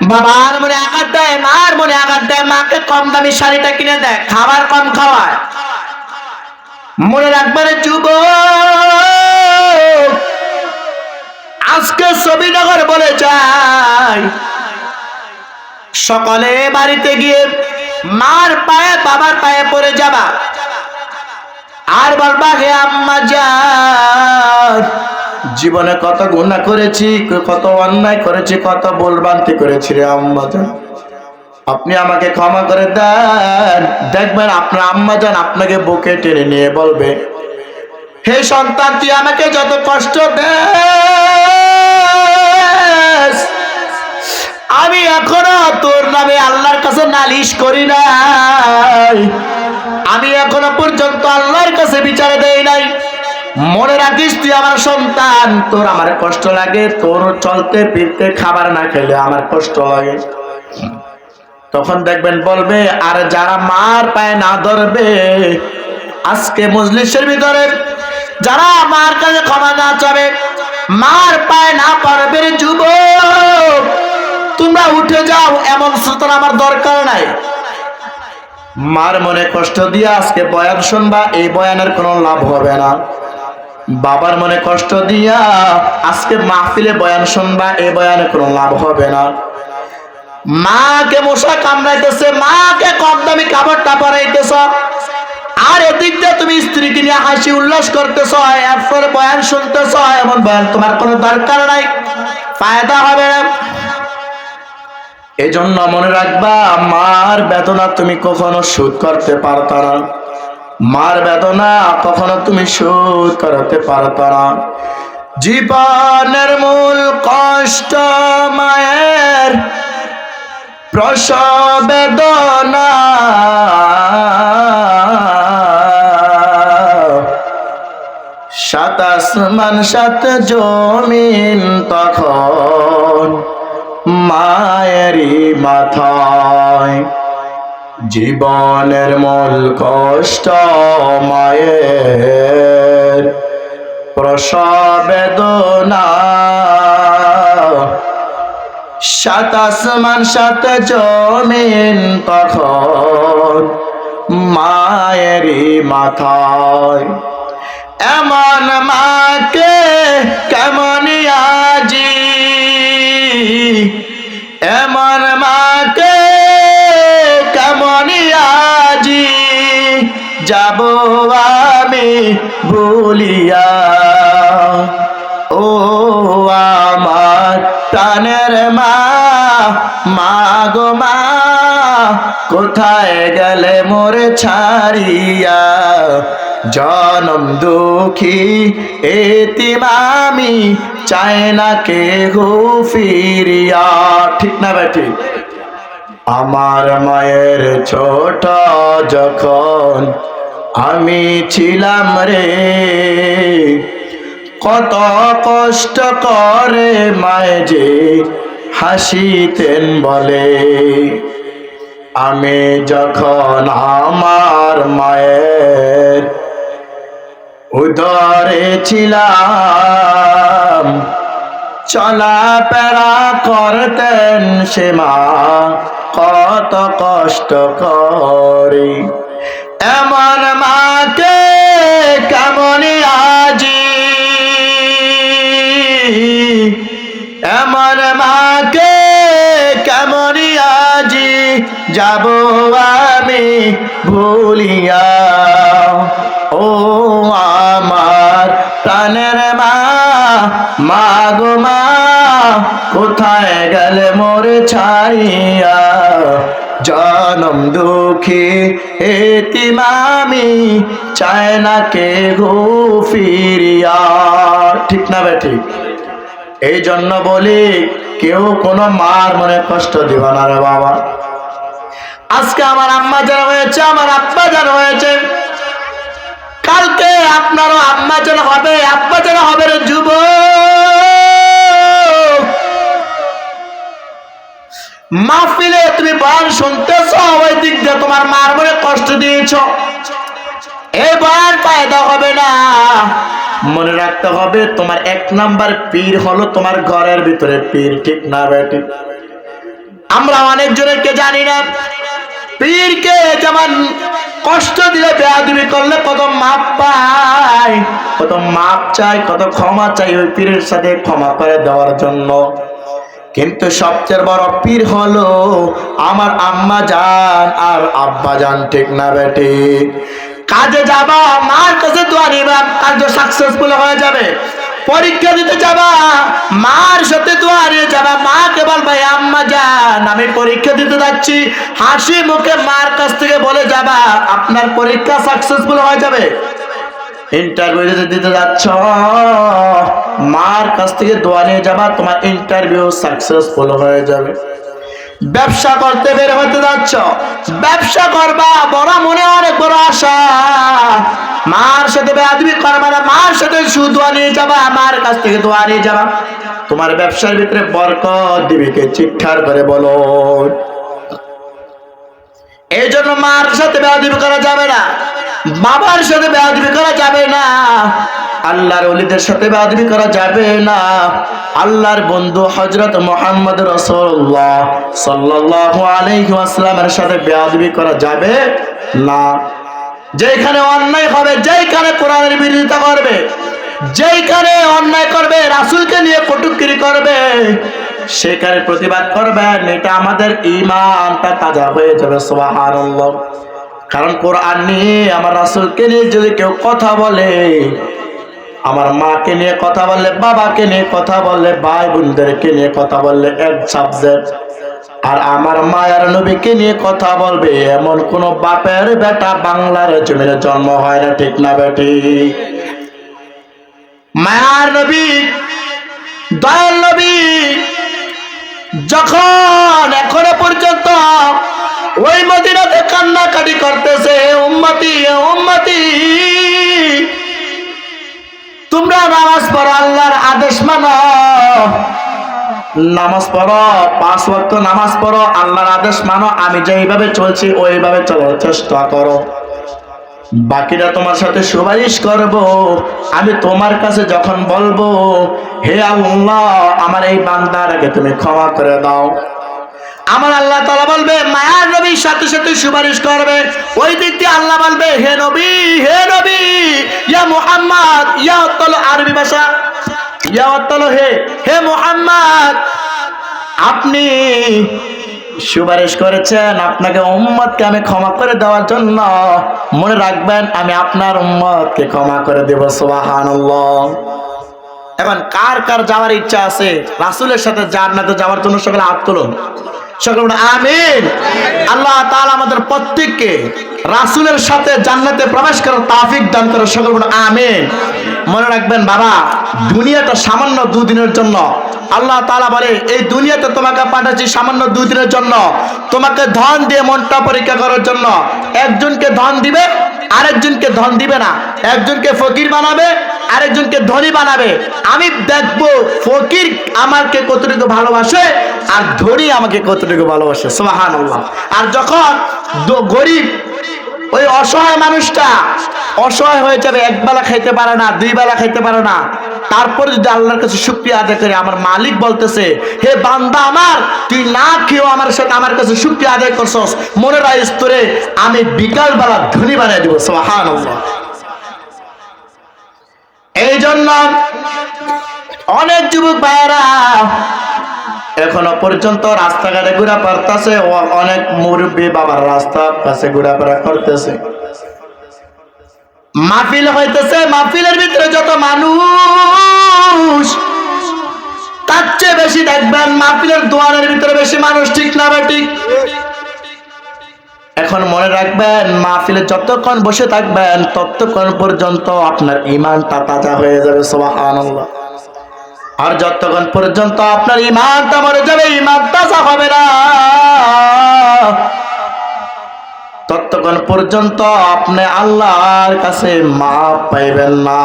বাবার মনে আঘাত দেয়, মার মনে আঘাত দেয়, মাকে কম দামি শাড়িটা কিনে দেয়, খাবার কম খাওয়ায়। মনে রাখবার যুব আজকে ছবিনগর বলে যাই। সকালে বাড়িতে গিয়ে মার পায়ে, বাবার পায়ে পড়ে যাবা। আর বলবা, হে আম্মা যান জীবনে কত গুণা করেছি, কত অন্যায় করেছি, কত ভুলভ্রান্তি করেছি রে আম্মা যান আপনি আমাকে ক্ষমা করে দেন। দেখবেন আপনার আম্মা যান আপনাকে বুকে টেনে নিয়ে বলবে, হে সন্তান, তুই আমাকে যত কষ্ট দেস, আমি এখনও তোর নামে আল্লাহর কাছে নালিশ করি নাই। আমি এখনও পর্যন্ত আল্লাহর কাছে বিচারে দেই নাই। মনে রাখিস, তুই আমার সন্তান। তোর আমার কষ্ট লাগে, তোর চলতে ফিরতে খাবার না খেলে আমার কষ্ট লাগে তখন দেখবেন বলবে, আর যারা মার পায়ে না ধরবে, আজকে মজলিসের ভিতরে যারা মার কাছে ক্ষমা না চাবে, মার পায়ে না পারবে রে যুবক। তোমরা উঠে যাও, এমন সুতরাং আমার দরকার নাই। মার মনে কষ্ট দিয়ে আজকে বয়ান শুনবা, এই বয়ানের কোনো লাভ হবে না। বাবার মনে কষ্ট দিয়া আজকে মাহফিলে বয়ান শুনবা, এ বয়ানে কোনো লাভ হবে না। মাকে মশা কামড়াইতেছে, মাকে কম দামি কাপড়টা পরাইতেছ। আর এদিক দিয়ে তুমি স্ত্রীকে নিয়ে হাসি উল্লাস করতেছ এরপরে বয়ান শুনতেছ, এমন বয়ান তোমার কোনো দরকার নাই, ফায়দা হবে না। এই জন্য মনে রাখবা, মার বেদনা তুমি কখনো শোধ করতে পারতা না। মার বেদনা কখনো তুমি শোধ করতে পারত না। জীবনের মূল কষ্ট মায়ের প্রসব বেদনা। সাত আসমান, সাত জমিন তখন মায়েরই মাথায়। জীবনের মূল কষ্ট মায়ের। প্রসব বেদনা সাত আসমান, সাত জমিন তখন মায়েরই মাথায়। এমন মাকে কেমন আজি যাব আমি ভুলিয়া। ও আমার প্রাণের মা মা গো মা, কোথায় গেলে মোরে ছাড়িয়া? জনম দুঃখী এতিমামি চায় না কে গো ফিরিয়া। ঠিক না বেটি আমার মায়ের ছোট যখন আমি ছিলাম রে। কত কষ্ট করে মায়ে যে হাসিতেন বলে। আমি যখন আমার মায়ের উদরে ছিলাম, চলাফেরা করতেন সে মা, কত কষ্ট করে। এমন মাকে কেমন আজি? এমন মাকে কেমন আজি? যাব আমি ভুলিয়া। ও আমার প্রাণের মা মা মা। কোথায় গেলে মোরে ছাড়িয়া জনম দুঃখী এতিমামি চায় না কে গো ফিরিয়া। ঠিক না বে ঠিক? এই জন্য বলি, কেউ কোনো মার মনে কষ্ট দিব না রে বাবা। আজকে আমার আম্মা যেন হয়েছে, আমার আব্বা যেন হয়েছে। কালকে আপনারও আম্মা যেন হবে, আব্বা যেন হবে রে মাহফিলে তুমি বয়ান শুনতেছ, ওই দিক দিয়ে তোমার মার মনে কষ্ট দিয়েছ। এই বয়ান ফায়দা হবে না। মনে রাখতে হবে, তোমার এক নাম্বার পীর হলো তোমার ঘরের ভিতরে পীর, ঠিক না বেটি আমরা অনেকজনেরকে জানি না, পীরকে যেমন কষ্ট দিলে বেয়াদবি করলে কত মাপ পায় কত মাপ চাই কত ক্ষমা চাই ওই পীরের সাথে ক্ষমা করে দেওয়ার জন্য। কিন্তু সবচেয়ে বড় পীর হলো আমার আম্মা যান আর আব্বা যান ঠিক না বেটি? কাজে যাবা, মার কাছে দোয়া নিবা কাজ সাকসেসফুল হয়ে যাবে। পরীক্ষা দিতে যাবা, মার সাথে দোয়া নিয়ে যাবা। মাকে বলবা ভাই, আম্মা জান, আমি পরীক্ষা দিতে যাচ্ছি। হাসি মুখে মার কাছ থেকে বলে যাবা, আপনার পরীক্ষা সাকসেসফুল হয়ে যাবে। ইন্টারভিউ দিতে যাচ্ছ, মার কাছ থেকে দোয়া নিয়ে যাবা, তোমার ইন্টারভিউ সাকসেসফুল হয়ে যাবে। ব্যবসা করতে বের হতে যাচ্ছ, ব্যবসা করবা, বড় মনে অনেক বড় আশা। মার সাথে বেয়াদবি করবা না, মার সাথে সুদোয়া নিয়ে যাবা, মার কাছ থেকে দোয়া নিয়ে যাবা। তোমার ব্যবসার ভিতরে বরকত দিবে, কে চিৎকার করে বলো। এই জন্য মার সাথে বেয়াদবি করা যাবে না। বাবার সাথে বেয়াদবি করা যাবে না। আল্লাহর অলিদের সাথে বেয়াদবি করা যাবে না। আল্লাহর বন্ধু হজরত মোহাম্মদ রসুল্লাহ সাল্লাল্লাহু আলাইহি ওয়াসাল্লামের সাথে বেয়াদবি করা যাবে না। যেখানে অন্যায় হবে যেখানে কোরআনের বিরোধিতা করবে যেখানে অন্যায় করবে, রাসুলকে নিয়ে কটুকিরি করবে, সেখানে প্রতিবাদ করবেন, এটা আমাদের ইমানটা তাজা হয়ে যাবে, সুবহানাল্লাহ। কারণ কোরআন নিয়ে আমার রাসূলকে নিয়ে যদি কেউ কথা বলে, আমার মাকে নিয়ে কথা বললে, বাবাকে নিয়ে কথা বললে ভাই বোনদেরকে নিয়ে কথা বললে এক সাবজেক্ট আর আমার মায়ের নবীকে নিয়ে কথা বলবে এমন কোন বাপের বেটা বাংলার জমিনে জন্ম হয় না, ঠিক না বেটি? মায়ার নবী, দয়াল নবী, যখন এখনও পর্যন্ত ওই মদিনাতে কান্নাকাটি করতেছে, উম্মতি উম্মতি, তোমরা নামাজ পড়ো, আল্লাহর আদেশ মানো। নামাজ পড়ো, পাঁচ ওয়াক্ত নামাজ পড়ো, আল্লাহর আদেশ মানো, আমি যেইভাবে চলছি, ওইভাবে চলার চেষ্টা করো। বাকিরা তোমার সাথে সুপারিশ করব, আমি তোমার কাছে যখন বলব, হে আল্লাহ, আমার এই বান্দারকে তুমি ক্ষমা করে দাও। আমার আল্লাহ তালা বলবে, মায়ার নবীর সাথে সাথে সুপারিশ করবে। ওই দিক দিয়ে আল্লাহ বলবে, হে নবী হে নবী, ইয়া মুহাম্মদ, ইয়া অত্তল আরবি ভাষা, ইয়া অত্তল হে হে মুহাম্মদ, আপনি সুপারিশ করেছেন আপনাকে উম্মতকে আমি ক্ষমা করে দেওয়ার জন্য। মনে রাখবেন, আমি আপনার উম্মতকে ক্ষমা করে দেব, সুবহানাল্লাহ। এখন কার কার যাওয়ার ইচ্ছা আছে? রাসুলের সাথে জান্নাতে যাওয়ার জন্য সকলে হাত তুলুন। আমিন। আল্লাহ তাআলা আমাদের প্রত্যেককে রাসূলের সাথে জান্নাতে প্রবেশ করার তাওফিক দান করে সকলে আমিন। মনে রাখবেন, বাবা, দুনিয়াটা সামান্য দুদিনের জন্য। আল্লাহ তাআলা বলে, এই দুনিয়াতে তোমাকে পাঠাচ্ছি সামান্য দুদিনের জন্য। তোমাকে ধন দিয়ে মনটা পরীক্ষা করার জন্য। একজনকে ধন দিবে, আরেকজনকে ধন দিবে না। একজনকে ফকির বানাবে, আরেকজনকে ধনী বানাবে। আমি দেখব ফকির আমাকে কতটুকু ভালোবাসে আর ধনী আমাকে কতটুকু ভালোবাসে সোহান আর যখন গরিব, ওই অসহায় মানুষটা অসহায় হয়ে যাবে, এক বেলা খাইতে পারে না, দুই বেলা খাইতে পারে না, তারপরে যদি আল্লাহর কাছে শুক্রিয়া আদায় করে, আমার মালিক বলতেছে, হে বান্দা আমার, তুই না খেয়েও আমার সাথে আমার কাছে শুক্রিয়া আদায় করছস, মনে রাখ স্তরে আমি বিকাল বেলা ধনী বানিয়ে দিব সোহান এই জন্য অনেক যুবক ভাইয়েরা, এখনও পর্যন্ত রাস্তাঘাটে ঘুরা পারতেছে অনেক মুরব্বী বাবার রাস্তা কাছে ঘোরাফেরা করতেছে। মাহফিল হইতেছে, মাহফিলের ভিতরে যত মানুষ, তার চেয়ে বেশি দেখবেন মাহফিলের দোয়ারের ভিতরে বেশি মানুষ, ঠিক না বা ঠিক? এখন মনে রাখবেন, মাহফিলে যতক্ষণ বসে থাকবেন, ততক্ষণ পর্যন্ত আপনার ইমানটা তাজা হয়ে যাবে, সুবহানাল্লাহ। আর যতক্ষণ পর্যন্ত আপনার ইমানটা মরে যাবে ইমান তাজা হবে না। ততক্ষণ পর্যন্ত আপনি আল্লাহর কাছে মাপ পাইবেন না।